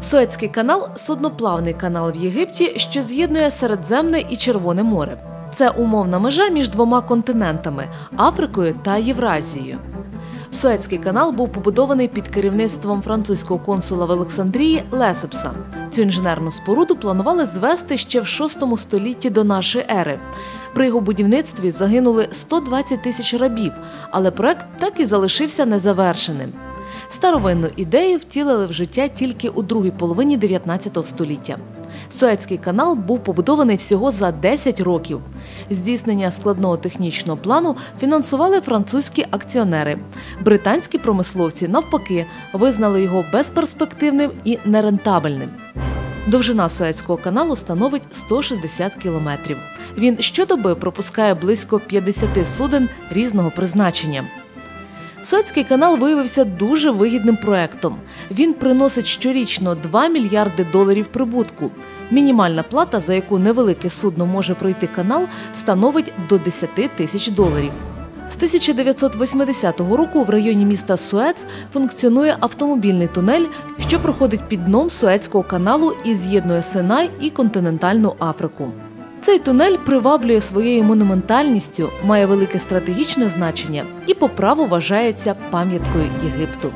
Суецький канал судноплавний канал в Єгипті, що з'єднує Середземне і Червоне море. Це умовна межа між двома континентами Африкою та Євразією. Суецький канал був побудований під керівництвом французького консула в Олександрії Лесепса. Цю інженерну споруду планували звести ще в VI столітті до нашої ери. При його будівництві загинули 120 тисяч рабів, але проект так і залишився незавершеним. Старовинну ідею втілили в життя тільки у другій половині 19 століття. Суецький канал був побудований всього за 10 років. Здійснення складного технічного плану фінансували французькі акціонери. Британські промисловці, навпаки, визнали його безперспективним і нерентабельним. Довжина Суецького каналу становить 160 кілометрів. Він щодоби пропускає близько 50 суден різного призначення. Суецький канал виявився дуже вигідним проектом. Він приносить щорічно 2 мільярди доларів прибутку. Мінімальна плата, за яку невелике судно може пройти канал, становить до 10 тисяч доларів. З 1980 року в районі міста Суец функціонує автомобільний тунель, що проходить під дном Суецького каналу і з'єднує Синай і континентальну Африку. Цей тунель приваблює своєю монументальністю, має велике стратегічне значення і по праву вважається пам'яткою Єгипту.